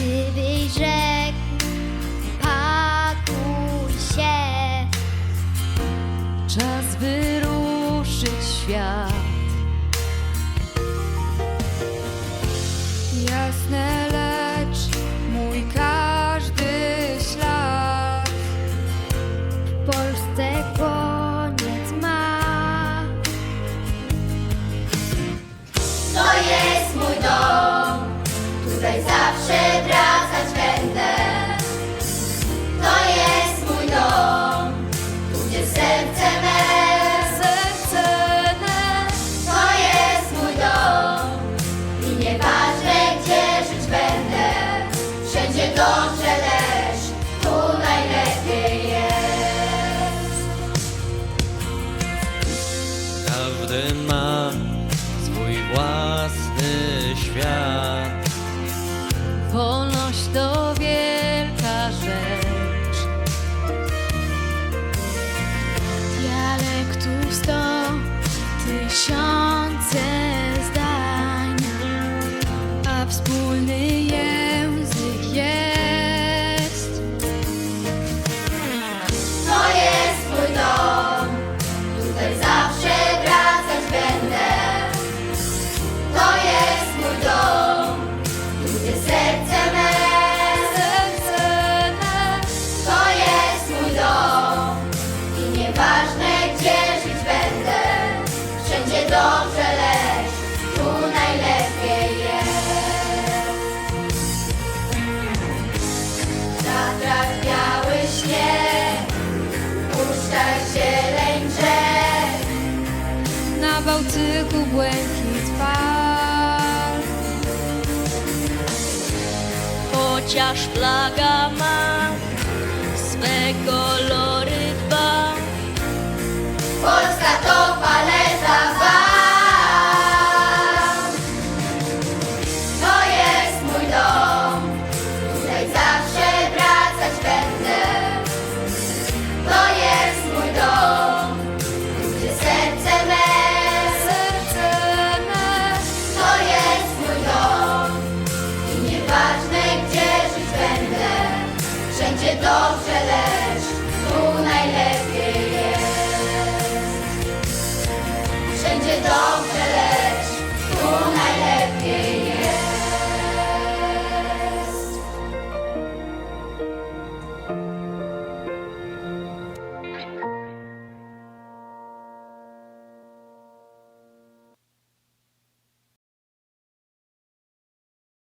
gdybyś rzekł pakuj się. Czas wyruszyć świat. dobrze też, tu najlepiej jest. Każdy ma swój własny świat. Wolność to wielka rzecz. Dialektów sto tysiąc. Cause I Bałtyku błękit fal. Chociaż plaga ma